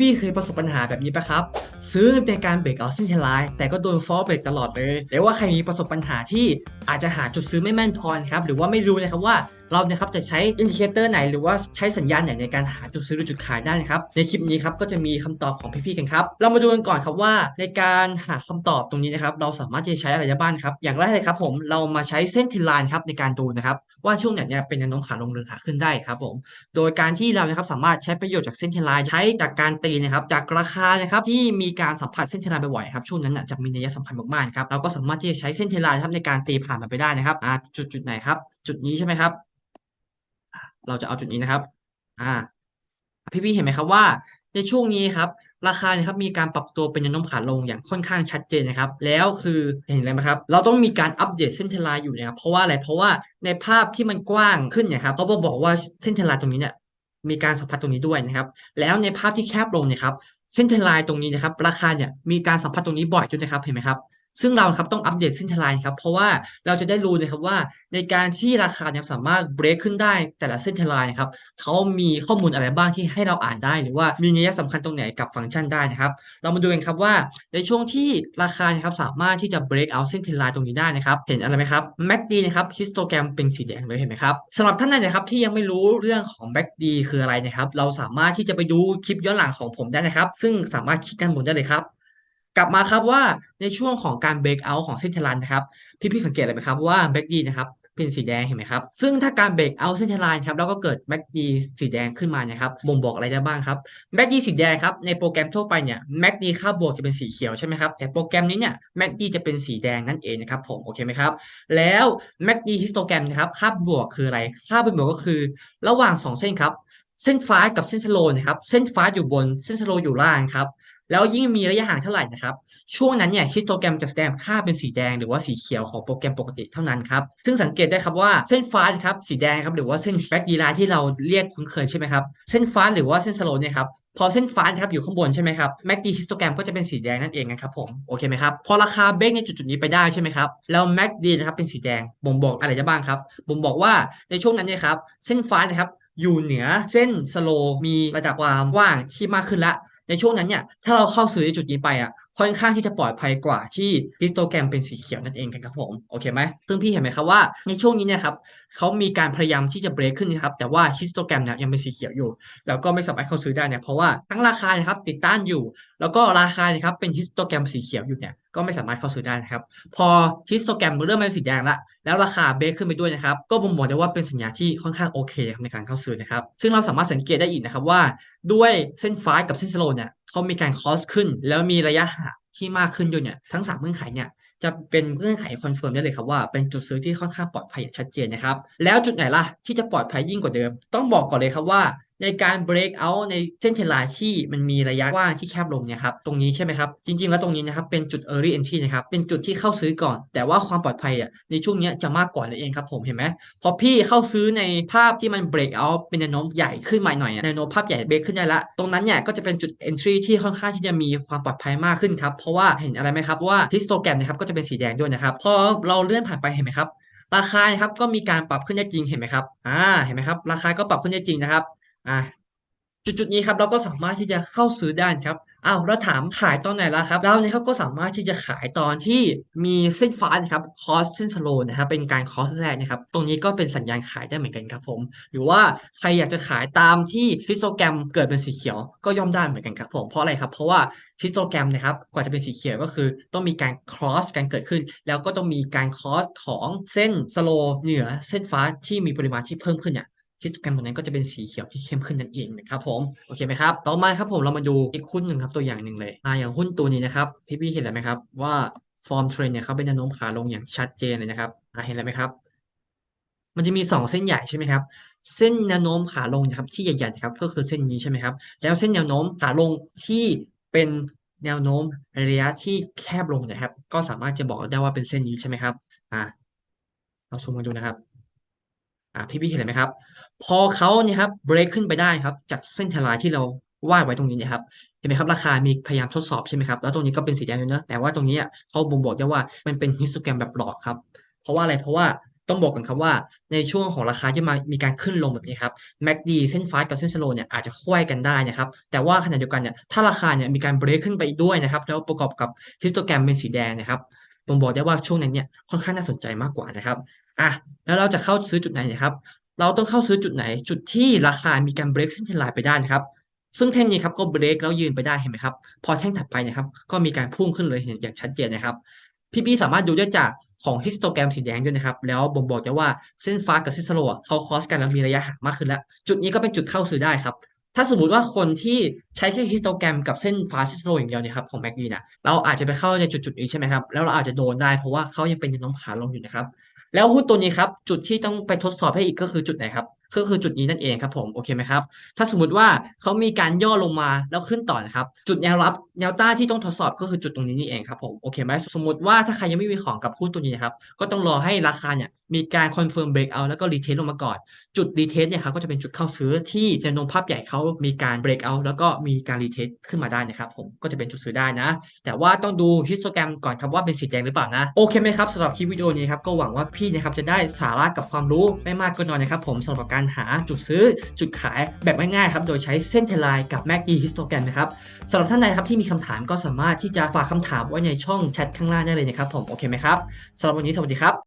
พี่เคยประสบปัญหาแบบนี้ปะครับ ซื้อในการเบรกเอาเส้นเทไลน์แต่ก็โดนฟอลเบรกตลอดเลยหรือว่าใครมีประสบปัญหาที่อาจจะหาจุดซื้อไม่แม่นพอนครับหรือว่าไม่รู้นะครับว่า เราเนี่ยครับจะใช้อินดิเคเตอร์ไหนหรือว่าใช้สัญญาณไหนในการหาจุดซื้อหรือจุดขายได้นะครับ ในคลิปนี้ครับก็จะมีคำตอบของพี่ๆกันครับ เรามาดูกันก่อนครับว่าในการหาคำตอบตรงนี้นะครับเราสามารถที่จะใช้อะไรบ้างครับ อย่างแรกเลยครับผมเรามาใช้เส้นเทไลน์ครับในการดูนะครับว่าช่วงไหนเนี่ยเป็นแนวโน้มขาลงหรือขาขึ้นได้ครับผมโดยการที่เรานะครับสามารถใช้ประโยชน์จากเส้นเทรนไลน์ใช้จากการตีนะครับจากราคานะครับที่มีการสัมผัสเส้นเทรนไลน์บ่อยๆครับช่วงนั้นน่ะจะมีนัยสำคัญมากๆครับเราก็สามารถที่จะใช้เส้นเทรนไลน์ครับในการตีผ่านมันไปได้นะครับจุดจุดไหนครับจุดนี้ใช่ไหมครับ เราจะเอาจุดนี้นะครับ อ่าพี่ๆเห็นไหมครับว่า ในช่วงนี้ครับ ราคาเนะครับมีการปรับตัวเป็นแนวโน้มขาลงอย่างค่อนข้างชัดเจนนะครับ แล้วคือเห็นเลยไหมครับ เราต้องมีการอัปเดตเส้นเทลน์อยู่นะครับเพราะว่าอะไรเพราะว่าในภาพที่มันกว้างขึ้นเนี่ยครับเขาบอกบอกว่าเส้นเทลน์ตรงนี้เนี่ยมีการสัมผัสตรงนี้ด้วยนะครับ แล้วในภาพที่แคบลงเนี่ยครับเส้นเทลน์ตรงนี้นะครับ ราคาเนี่ยมีการสัมผัสตรงนี้บ่อยด้วยนะครับเห็นไหมครับ ซึ่งเราครับต้องอัปเดตเส้นเทไลน์ครับเพราะว่าเราจะได้รู้นะครับว่าในการที่ราคาเนี่ยสามารถเบรกขึ้นได้แต่ละเส้นเทไลน์ครับเขามีข้อมูลอะไรบ้างที่ให้เราอ่านได้ หรือว่ามีนัยสำคัญตรงไหนกับฟังก์ชันได้นะครับ เรามาดูกันครับว่าในช่วงที่ราคานะครับสามารถที่จะ break out เส้นเทไลน์ตรงนี้ได้นะครับเห็นอะไรไหมครับ MACD นะครับฮิสโตแกรมเป็นสีแดงเลยเห็นไหมครับสำหรับท่านใดนะครับที่ยังไม่รู้เรื่องของ MACD คืออะไรนะครับเราสามารถที่จะไปดูคลิปย้อนหลังของผมได้นะครับ ซึ่งสามารถคลิกด้านบนได้เลยครับ กลับมาครับว่าในช่วงของการ break out ของเส้นเทรนไลน์นะครับพี่ๆสังเกตอะไรไหมครับว่า MACD นะครับเป็นสีแดงเห็นไหมครับ ซึ่งถ้าการเบรกเอาเส้นเทรนไลนครับแล้วก็เกิด MACD สีแดงขึ้นมานะครับบ่งบอกอะไรได้บ้างครับ MACD สีแดงครับในโปรแกรมทั่วไปเนี่ย MACD ค่าบวกจะเป็นสีเขียวใช่ไหมครับแต่โปรแกรมนี้เนี่ย MACD จะเป็นสีแดงนั่นเองนะครับผมโอเคไหมครับแล้ว MACD histogram นะครับค่าบวกคืออะไรค่าเป็นบวกก็คือ ระหว่าง 2 เส้นครับเส้นฟ้ากับเส้นสโลนะครับเส้นฟ้าอยู่บนเส้นสโลอยู่ล่างครับ แล้วยิ่งมีระยะห่างเท่าไหร่นะครับ ช่วงนั้นเนี่ยฮิสโตแกรมจะแสดงค่าเป็นสีแดงหรือว่าสีเขียวของโปรแกรมปกติเท่านั้นครับ ซึ่งสังเกตได้ครับว่าเส้นฟ้าครับสีแดงครับหรือว่าเส้นแบ็กดีไลน์ที่เราเรียกคุ้นเคยใช่ไหมครับ เส้นฟ้าหรือว่าเส้นสโลว์เนี่ยครับพอเส้นฟ้านครับอยู่ข้างบนใช่ไหมครับแม็กดีฮิสโตแกรมก็จะเป็นสีแดงนั่นเองนะครับผมโอเคไหมครับพอราคาเบรกในจุดๆนี้ไปได้ใช่ไหมครับแล้วแม็กดีนะครับเป็นสีแดงบ่งบอกอะไรได้บ้างครับบ่งบอกว่าในช่วงนั้นเนี่ยครับเส้นฟ้านะครับอยู่เหนือเส้นสโลมีระดับความกว้างที่มากขึ้นละ ในช่วงนั้นเนี่ยถ้าเราเข้าซื้อในจุดนี้ไปอะ ค่อนข้างที่จะปลอดภัยกว่าที่ฮิสโตแกรมเป็นสีเขียวนั่นเองครับผมโอเคไหมซึ่งพี่เห็นไหมครับว่าในช่วงนี้เนี่ยครับเขามีการพยายามที่จะเบรกขึ้นนะครับแต่ว่าฮิสโตแกรมเนี่ยยังเป็นสีเขียวอยู่ แล้วก็ไม่สามารถเข้าซื้อได้เนี่ยเพราะว่าทั้งราคานะครับติดต้านอยู่ แล้วก็ราคานะครับเป็นฮิสโตแกรมสีเขียวอยู่เนี่ยก็ไม่สามารถเข้าซื้อได้นะครับ พอฮิสโตแกรมเริ่มเป็นสีแดงละแล้วราคาเบรกขึ้นไปด้วยนะครับ ก็บ่งบอกได้ว่าเป็นสัญญาณที่ค่อนข้างโอเคในการเข้าซื้อนะครับ ซึ่งเราสามารถสังเกตได้อีกนะครับว่าด้วยเส้นฟ้ากับเส้นสโลเนี่ย เขามีการคอสขึ้น แล้วมีระยะห่างที่มากขึ้นอยู่เนี่ยทั้งสามเงื่อนไขเนี่ยจะเป็นเงื่อนไขคอนเฟิร์มได้เลยครับว่าเป็นจุดซื้อที่ค่อนข้างปลอดภัยอย่างชัดเจนนะครับ แล้วจุดไหนล่ะที่จะปลอดภัยยิ่งกว่าเดิม ต้องบอกก่อนเลยครับว่า ในการ break out ในเส้นเทลน์ที่มันมีระยะกว้างที่แคบลงเนี่ยครับตรงนี้ใช่ไหมครับ จริง ๆ แล้วตรงนี้นะครับเป็นจุด early entry นะครับเป็นจุดที่เข้าซื้อก่อน แต่ว่าความปลอดภัยอะในช่วงนี้จะมากกว่าเลยเองครับผมเห็นไหมพอพี่เข้าซื้อในภาพที่มัน break out เป็นแนวโน้มใหญ่ขึ้นมาหน่อยแนวโน้มภาพใหญ่เบรกขึ้นได้ละ ตรงนั้นเนี่ยก็จะเป็นจุด entry ที่ค่อนข้างที่จะมีความปลอดภัยมากขึ้นครับเพราะว่าเห็นอะไรไหมครับว่าฮิสโตแกรมนะครับก็จะเป็นสีแดงด้วยนะครับพอเราเลื่อนผ่านไปเห็นไหมครับราคาครับก็มีการปรับขึ้นได้จริงเห็นไหมครับอ่าเห็นไหมครับราคาก็ปรับขึ้นได้จริงนะครับ อ่าจุดๆนี้ครับเราก็สามารถที่จะเข้าซื้อได้ครับอ้าวแล้วถามขายตอนไหนล่ะครับเราเนี่ยเขาก็สามารถที่จะขายตอนที่มีเส้นฟ้านะครับคอสเส้นสโลนะครับเป็นการคอสแรกนะครับตรงนี้ก็เป็นสัญญาณขายได้เหมือนกันครับผม หรือว่าใครอยากจะขายตามที่ฮิสโตแกรมเกิดเป็นสีเขียวก็ย่อมได้เหมือนกันครับผมเพราะอะไรครับ เพราะว่าฮิสโตแกรมนะครับกว่าจะเป็นสีเขียวก็คือต้องมีการคอสกันเกิดขึ้น แล้วก็ต้องมีการคอสของเส้นสโลเหนือเส้นฟ้าที่มีปริมาณที่เพิ่มขึ้นเนี่ย ฮิสโตแกรมตรงนั้นก็จะเป็นสีเขียวที่เข้มขึ้นนั่นเองนะครับผมโอเคไหมครับต่อมาครับผมเรามาดูอีกหุ้นหนึ่งครับตัวอย่างหนึ่งเลยอ่าอย่างหุ้นตัวนี้นะครับพี่พี่เห็นแล้วไหมครับว่าฟอร์มเทรนเนี่ยเขาเป็นแนวโน้มขาลงอย่างชัดเจนเลยนะครับอ่าเห็นแล้วไหมครับ มันจะมีสองเส้นใหญ่ใช่ไหมครับเส้นแนวโน้มขาลงนะครับที่ใหญ่ๆนะครับก็คือเส้นนี้ใช่ไหมครับแล้วเส้นแนวโน้มขาลงที่เป็นแนวโน้มระยะที่แคบลงนะครับ ก็สามารถจะบอกได้ว่าเป็นเส้นนี้ใช่ไหมครับอ่าเราซูมมาดูนะครับ อ่าพี่พี่เห็นไหมครับ พอเขาเนี่ยครับเบรกขึ้นไปได้ครับ จากเส้นทลายที่เราวาดไว้ตรงนี้เนะครับเห็นไหมครับราคามีพยายามทดสอบใช่ไหมครับแล้วตรงนี้ก็เป็นสีแดงเลยนะแต่ว่าตรงนี้เขาบ่งบอกได้ว่ามันเป็นฮิสโตแกรมแบบหลอกครับเพราะว่าอะไรเพราะว่าต้องบอกกันครับว่าในช่วงของราคาที่มามีการขึ้นลงแบบนี้ครับ MACD เส้นฟ้ากับเส้นสโลเนี่ยอาจจะค่อยกันได้นะครับแต่ว่าขณะเดียวกันเนี่ยถ้าราคาเนี่ยมีการเบรกขึ้นไปด้วยนะครับแล้วประกอบกับฮิสโตแกรมเป็นสีแดงนะครับผมบอกได้ว่าช่วงนั้นเนี่ยค่อนข้างน่าสนใจมากกว่านะครับ อะแล้วเราจะเข้าซื้อจุดไหนนะครับ เราต้องเข้าซื้อจุดไหน จุดที่ราคามีการเบรกเส้นเทรนไลน์ไปได้นะครับ ซึ่งแท่งนี้ครับก็เบรกแล้วยืนไปได้เห็นไหมครับ พอแท่งถัดไปนะครับ ก็มีการพุ่งขึ้นเลยเห็นอย่างชัดเจนนะครับพี่พี่สามารถดูได้จากของฮิสโตแกรมสีแดงด้วยนะครับ แล้วบ่งบอกได้ว่าเส้นฟ้ากับเส้นสโลว์เขาคอสกันแล้วมีระยะห่างมากขึ้นแล้ว จุดนี้ก็เป็นจุดเข้าซื้อได้ครับ ถ้าสมมติว่าคนที่ใช้แค่ฮิสโตแกรมกับเส้นฟ้าเส้นสโลว์อย่างเดียวเนี่ยครับของแม็กดีนะเราอาจจะไปเข้าในจุดจุดนี้ใช่ไหมครับ แล้วเราอาจจะโดนได้เพราะว่าเขายังเป็นนวโน้มขาลงอยู่นะครับ แล้วหุ้นตัวนี้ครับ จุดที่ต้องไปทดสอบให้อีกก็คือจุดไหนครับก็คือจุดนี้นั่นเองครับผมโอเคไหมครับถ้าสมมติว่าเขามีการย่อลงมาแล้วขึ้นต่อนะครับจุดแนวรับแนวต้านที่ต้องทดสอบก็คือจุดตรงนี้นี่เองครับผมโอเคไหมสมมติว่าถ้าใครยังไม่มีของกับหุ้นตัวนี้นะครับก็ต้องรอให้ราคาเนี่ยมีการคอนเฟิร์มเบรกเอาแล้วก็รีเทสลงมาก่อนจุดรีเทสเนี่ยครับก็จะเป็นจุดเข้าซื้อที่แนวโน้มภาพใหญ่เขามีการเบรกเอาแล้วก็มีการรีเทสขึ้นมาได้นะครับผมก็จะเป็นจุดซื้อได้นะ แต่ว่าต้องดูฮิสโตแกรมก่อนครับว่าเป็นสีแดงหรือเปล่านะโอเคไหมครับสำหรับคลิปวิดีโอนี้ครับก็หวังว่าพี่นะครับจะได้สาระกับความรู้ไม่มากก็น้อยนะครับผมสำหรับการหาจุดซื้อจุดขายแบบง่ายๆครับโดยใช้เส้นเทลายกับ MACD Histogram นะครับสำหรับท่านใดครับที่มีคำถามก็สามารถที่จะฝากคำถามไว้ในช่องแชทข้างล่างได้เลยนะครับผมโอเคไหมครับสำหรับวันนี้สวัสดีครับ